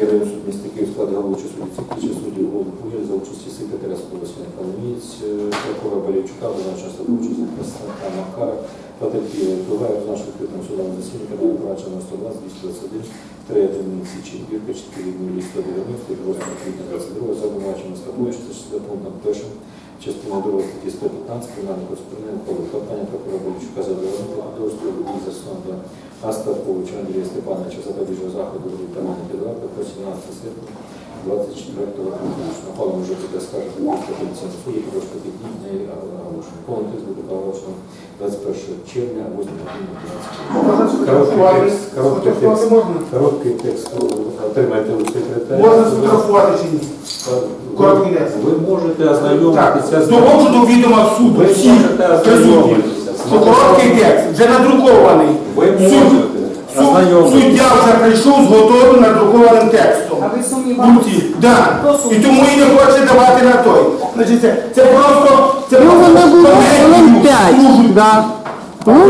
Київський район суд міста Київ склад головуючого судді Циквича, судді голову Пугіль за участі секретаря суду Василя Коломієць, е, прокурора Болівчука, виконавчого слідчого захисника Макара, потерпілий впливає в нашому відкритому судовому засіданні, коли проваджено 120, 221, 3 одиниці четвірка, 4 нулі 190, 8 квітня 22, за обвинуваченням Стаповича, за пунктом першим, частина 2 статті 115, кримінального коду, клопотання прокурора Болівчука задоволення підозрює водій засновника Остаповича Андрія Степановича запобіжного заходу виконання підвалу по 17 серпня 24 року. Напевно, вже буде скажете, що апеляційний суд, і трошки піднімне і оголошено. Повний текст буде оголошено 21 червня, 8 години 15 Короткий текст, текст отримайте у секретаря. Можна сфотографувати чи ні? Короткий текст. Ви можете Так, ознайомитися з доводжу до відома суду Ви всіх можете ознайомитися короткий текст вже надрукований. Ви Суд- можете суд- ознайомитися. Суддя вже прийшов з готовим надрукованим текстом. А ви сумніваєтесь? Да. І тому і не хоче давати на той. Значить, це, це просто це Ну, просто воно було хвилин п'ять, да. Ну,